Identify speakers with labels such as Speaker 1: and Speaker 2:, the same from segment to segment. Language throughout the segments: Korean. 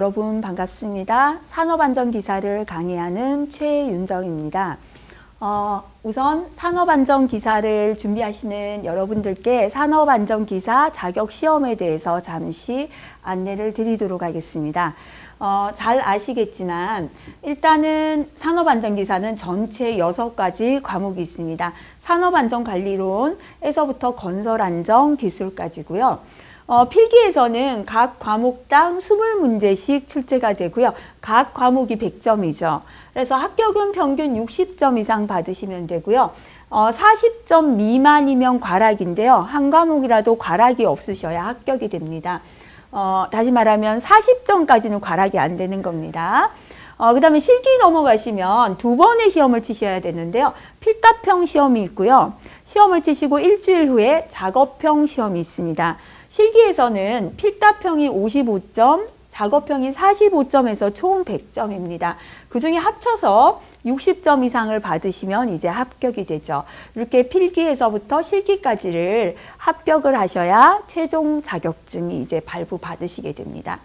Speaker 1: 여러분 반갑습니다. 산업안전 기사를 강의하는 최윤정입니다. 어, 우선 산업안전 기사를 준비하시는 여러분들께 산업안전 기사 자격 시험에 대해서 잠시 안내를 드리도록 하겠습니다. 어, 잘 아시겠지만 일단은 산업안전기사는 전체 여섯 가지 과목이 있습니다. 산업안전관리론에서부터 건설안전 기술까지고요. 어, 필기에서는 각 과목당 20문제씩 출제가 되고요. 각 과목이 100점이죠. 그래서 합격은 평균 60점 이상 받으시면 되고요. 어, 40점 미만이면 과락인데요. 한 과목이라도 과락이 없으셔야 합격이 됩니다. 어, 다시 말하면 40점까지는 과락이 안 되는 겁니다. 어, 그 다음에 실기 넘어가시면 두 번의 시험을 치셔야 되는데요. 필답형 시험이 있고요. 시험을 치시고 일주일 후에 작업형 시험이 있습니다. 실기에서는 필답형이 55점, 작업형이 45점에서 총 100점입니다. 그 중에 합쳐서 60점 이상을 받으시면 이제 합격이 되죠. 이렇게 필기에서부터 실기까지를 합격을 하셔야 최종 자격증이 이제 발부 받으시게 됩니다.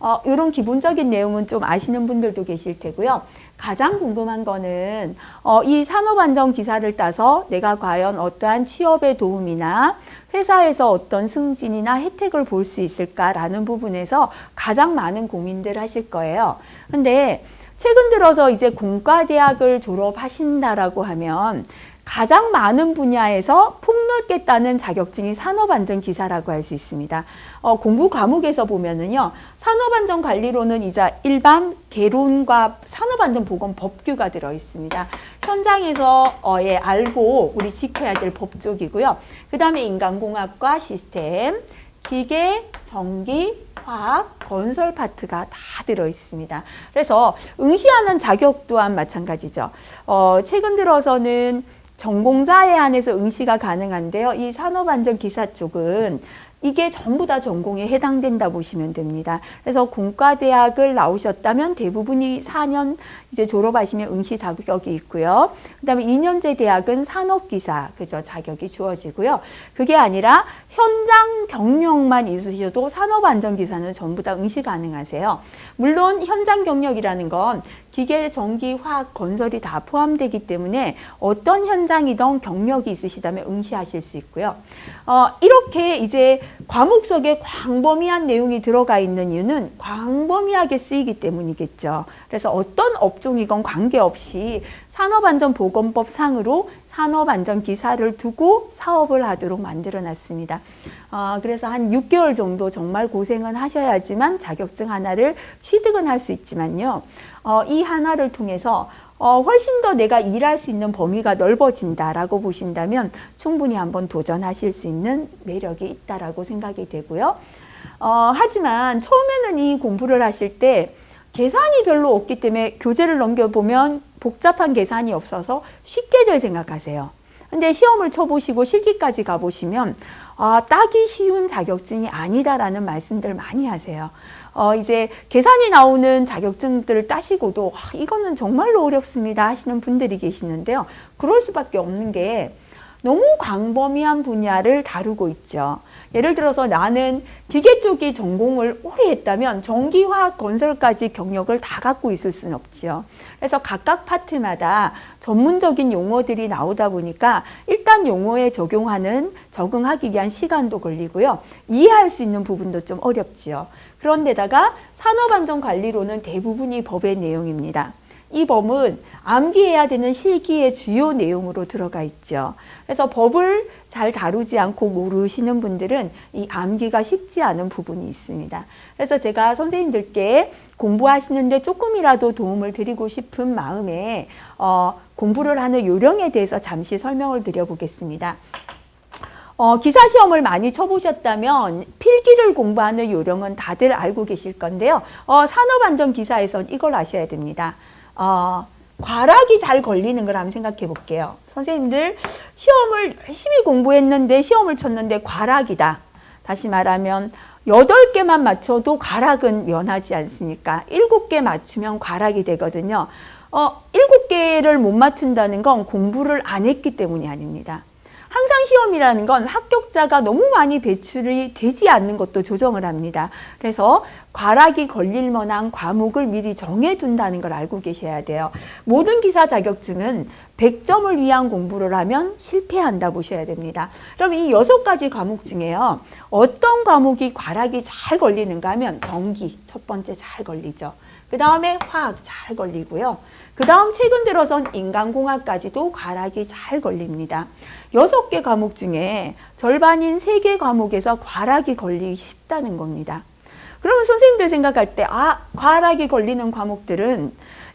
Speaker 1: 어, 이런 기본적인 내용은 좀 아시는 분들도 계실 테고요. 가장 궁금한 거는 어, 이 산업안전 기사를 따서 내가 과연 어떠한 취업의 도움이나 회사에서 어떤 승진이나 혜택을 볼 수 있을까라는 부분에서 가장 많은 고민들 하실 거예요. 근데 최근 들어서 이제 공과대학을 졸업하신다라고 하면 가장 많은 분야에서 폭넓게 따는 자격증이 산업안전 기사라고 할 수 있습니다. 어, 공부 과목에서 보면은요, 산업안전관리로는 이제 일반 개론과 산업안전보건 법규가 들어 있습니다. 현장에서 어, 예, 알고 우리 지켜야 될법 쪽이고요. 그 다음에 인간공학과 시스템, 기계, 전기, 화학, 건설 파트가 다 들어 있습니다. 그래서 응시하는 자격 또한 마찬가지죠. 어, 최근 들어서는 전공자에 한해서 응시가 가능한데요. 이 산업안전 기사 쪽은 이게 전부 다 전공에 해당된다 보시면 됩니다. 그래서 공과대학을 나오셨다면 대부분이 4년 이제 졸업하시면 응시 자격이 있고요. 그다음에 2년제 대학은 산업기사 그죠 자격이 주어지고요. 그게 아니라 현장 경력만 있으셔도 산업안전기사는 전부 다 응시 가능하세요. 물론 현장 경력이라는 건 기계, 전기, 화학, 건설이 다 포함되기 때문에 어떤 현장이든 경력이 있으시다면 응시하실 수 있고요. 어, 이렇게 이제 과목 속에 광범위한 내용이 들어가 있는 이유는 광범위하게 쓰이기 때문이겠죠. 그래서 어떤 업종이건 관계없이 산업안전보건법 상으로 산업안전기사를 두고 사업을 하도록 만들어 놨습니다. 어, 그래서 한 6개월 정도 정말 고생은 하셔야지만 자격증 하나를 취득은 할 수 있지만요. 어, 이 하나를 통해서 어, 훨씬 더 내가 일할 수 있는 범위가 넓어진다라고 보신다면 충분히 한번 도전하실 수 있는 매력이 있다라고 생각이 되고요. 어, 하지만 처음에는 이 공부를 하실 때 계산이 별로 없기 때문에 교재를 넘겨보면 복잡한 계산이 없어서 쉽게 될 생각하세요. 근데 시험을 쳐보시고 실기까지 가보시면 아, 따기 쉬운 자격증이 아니다라는 말씀들 많이 하세요. 어, 이제 계산이 나오는 자격증들을 따시고도 아, 이거는 정말로 어렵습니다 하시는 분들이 계시는데요. 그럴 수밖에 없는 게 너무 광범위한 분야를 다루고 있죠. 예를 들어서 나는 기계 쪽이 전공을 오래 했다면 전기, 화학, 건설까지 경력을 다 갖고 있을 수는 없지요. 그래서 각각 파트마다 전문적인 용어들이 나오다 보니까 일단 용어에 적용하는 적응하기 위한 시간도 걸리고요. 이해할 수 있는 부분도 좀 어렵지요. 그런데다가 산업안전관리로는 대부분이 법의 내용입니다. 이 법은 암기해야 되는 실기의 주요 내용으로 들어가 있죠. 그래서 법을 잘 다루지 않고 모르시는 분들은 이 암기가 쉽지 않은 부분이 있습니다. 그래서 제가 선생님들께 공부하시는데 조금이라도 도움을 드리고 싶은 마음에 어, 공부를 하는 요령에 대해서 잠시 설명을 드려보겠습니다. 어, 기사 시험을 많이 쳐보셨다면 필기를 공부하는 요령은 다들 알고 계실 건데요. 어, 산업안전기사에선 이걸 아셔야 됩니다. 어, 과락이 잘 걸리는 걸 한번 생각해 볼게요. 선생님들 시험을 열심히 공부했는데 시험을 쳤는데 과락이다. 다시 말하면 여덟 개만 맞춰도 과락은 면하지 않습니까? 일곱 개 맞추면 과락이 되거든요. 어, 일곱 개를 못 맞춘다는 건 공부를 안 했기 때문이 아닙니다. 항상 시험이라는 건 합격자가 너무 많이 배출이 되지 않는 것도 조정을 합니다. 그래서 과락이 걸릴 만한 과목을 미리 정해둔다는 걸 알고 계셔야 돼요. 모든 기사 자격증은 100점을 위한 공부를 하면 실패한다 보셔야 됩니다. 그럼 이 여섯 가지 과목 중에요. 어떤 과목이 과락이 잘 걸리는가 하면 전기 첫 번째 잘 걸리죠. 그 다음에 화학 잘 걸리고요. 그 다음 최근 들어선 인간공학까지도 과락이 잘 걸립니다. 여섯 개 과목 중에 절반인 세 개 과목에서 과락이 걸리기 쉽다는 겁니다. 그러면 선생님들 생각할 때, 아, 과락이 걸리는 과목들은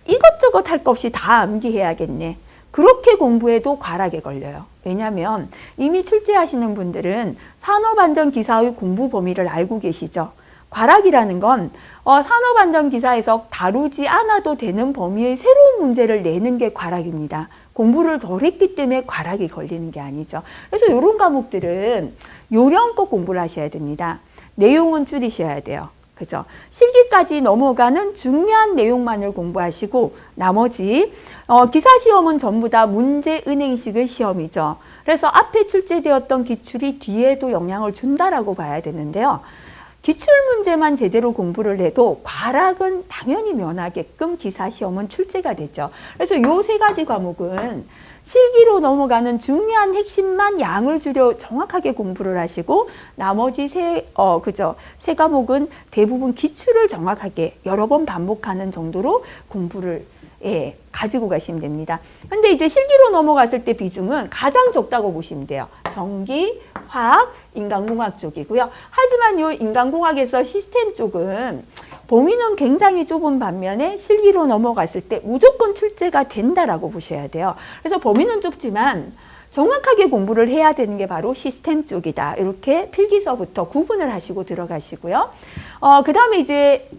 Speaker 1: 이것저것 할 것 없이 다 암기해야겠네. 그렇게 공부해도 과락에 걸려요. 왜냐하면 이미 출제하시는 분들은 산업안전기사의 공부 범위를 알고 계시죠. 과락이라는 건 어, 산업안전 기사에서 다루지 않아도 되는 범위의 새로운 문제를 내는 게 과락입니다. 공부를 덜 했기 때문에 과락이 걸리는 게 아니죠. 그래서 이런 과목들은 요령껏 공부를 하셔야 됩니다. 내용은 줄이셔야 돼요. 그죠? 실기까지 넘어가는 중요한 내용만을 공부하시고 나머지 어, 기사 시험은 전부 다 문제 은행식의 시험이죠. 그래서 앞에 출제되었던 기출이 뒤에도 영향을 준다라고 봐야 되는데요. 기출 문제만 제대로 공부를 해도 과락은 당연히 면하게끔 기사 시험은 출제가 되죠. 그래서 요 세 가지 과목은 실기로 넘어가는 중요한 핵심만 양을 줄여 정확하게 공부를 하시고 나머지 세, 어, 그죠. 세 과목은 대부분 기출을 정확하게 여러 번 반복하는 정도로 공부를 예, 가지고 가시면 됩니다. 근데 이제 실기로 넘어갔을 때 비중은 가장 적다고 보시면 돼요. 전기, 화학, 인간공학 쪽이고요. 하지만 이 인간공학에서 시스템 쪽은 범위는 굉장히 좁은 반면에 실기로 넘어갔을 때 무조건 출제가 된다라고 보셔야 돼요. 그래서 범위는 좁지만 정확하게 공부를 해야 되는 게 바로 시스템 쪽이다. 이렇게 필기서부터 구분을 하시고 들어가시고요. 어, 그 다음에 이제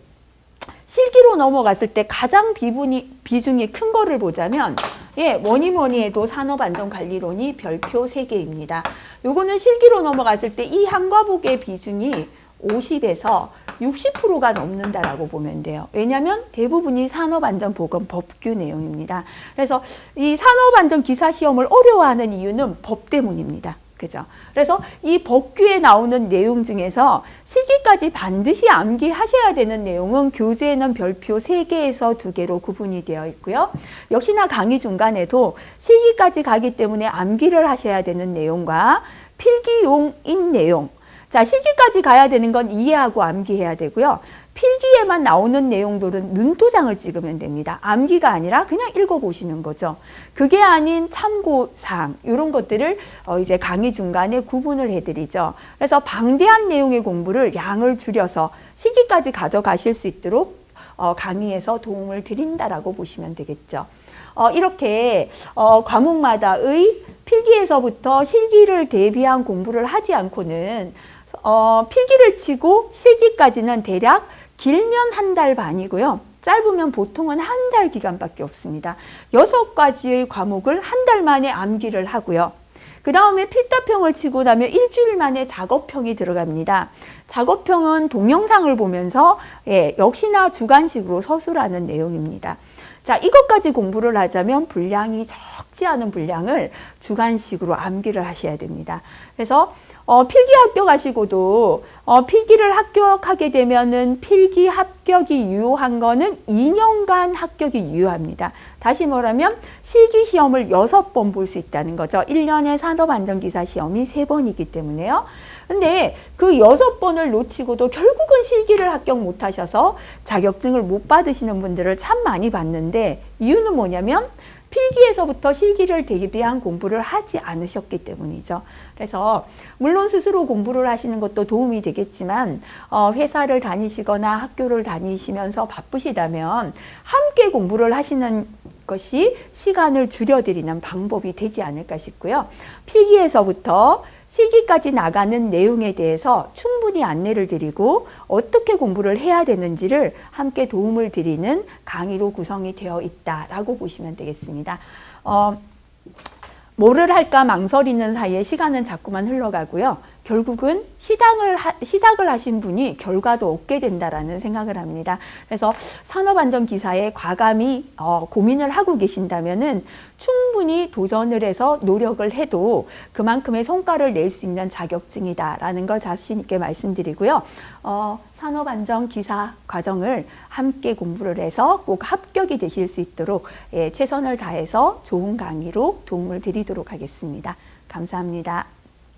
Speaker 1: 실기로 넘어갔을 때 가장 비분이, 비중이 큰 거를 보자면 예, 뭐니 뭐니 해도 산업안전관리론이 별표 3개입니다. 요거는 실기로 넘어갔을 때 이 한 과목의 비중이 50에서 60%가 넘는다라고 보면 돼요. 왜냐하면 대부분이 산업안전보건 법규 내용입니다. 그래서 이 산업안전 기사 시험을 어려워하는 이유는 법 때문입니다. 그죠? 그래서 이 법규에 나오는 내용 중에서 실기까지 반드시 암기하셔야 되는 내용은 교재에는 별표 3개에서 2개로 구분이 되어 있고요. 역시나 강의 중간에도 실기까지 가기 때문에 암기를 하셔야 되는 내용과 필기용인 내용. 자, 실기까지 가야 되는 건 이해하고 암기해야 되고요. 필기에만 나오는 내용들은 눈도장을 찍으면 됩니다. 암기가 아니라 그냥 읽어보시는 거죠. 그게 아닌 참고사항, 이런 것들을 어 이제 강의 중간에 구분을 해드리죠. 그래서 방대한 내용의 공부를 양을 줄여서 실기까지 가져가실 수 있도록 어 강의에서 도움을 드린다라고 보시면 되겠죠. 어 이렇게 어 과목마다의 필기에서부터 실기를 대비한 공부를 하지 않고는 어, 필기를 치고 실기까지는 대략 길면 한 달 반이고요. 짧으면 보통은 한 달 기간밖에 없습니다. 여섯 가지의 과목을 한 달 만에 암기를 하고요. 그 다음에 필답형을 치고 나면 일주일 만에 작업형이 들어갑니다. 작업형은 동영상을 보면서 예, 역시나 주관식으로 서술하는 내용입니다. 자, 이것까지 공부를 하자면 분량이 적지 않은 분량을 주관식으로 암기를 하셔야 됩니다. 그래서 어, 필기 합격하시고도 어, 필기를 합격하게 되면은 필기 합격이 유효한 거는 2년간 합격이 유효합니다. 다시 말하면 실기 시험을 6번 볼 수 있다는 거죠. 1년에 산업 안전기사 시험이 3번이기 때문에요. 근데 그 여섯 번을 놓치고도 결국은 실기를 합격 못 하셔서 자격증을 못 받으시는 분들을 참 많이 봤는데 이유는 뭐냐면 필기에서부터 실기를 대비한 공부를 하지 않으셨기 때문이죠. 그래서 물론 스스로 공부를 하시는 것도 도움이 되겠지만 어, 회사를 다니시거나 학교를 다니시면서 바쁘시다면 함께 공부를 하시는 것이 시간을 줄여드리는 방법이 되지 않을까 싶고요. 필기에서부터 실기까지 나가는 내용에 대해서 충분히 안내를 드리고 어떻게 공부를 해야 되는지를 함께 도움을 드리는 강의로 구성이 되어 있다라고 보시면 되겠습니다. 어, 뭐를 할까 망설이는 사이에 시간은 자꾸만 흘러가고요. 결국은 시장을 하, 시작을 하신 분이 결과도 얻게 된다라는 생각을 합니다. 그래서 산업안전 기사에 과감히 어, 고민을 하고 계신다면은 충분히 도전을 해서 노력을 해도 그만큼의 성과를 낼 수 있는 자격증이다라는 걸 자신 있게 말씀드리고요. 어, 산업안전 기사 과정을 함께 공부를 해서 꼭 합격이 되실 수 있도록 예, 최선을 다해서 좋은 강의로 도움을 드리도록 하겠습니다. 감사합니다.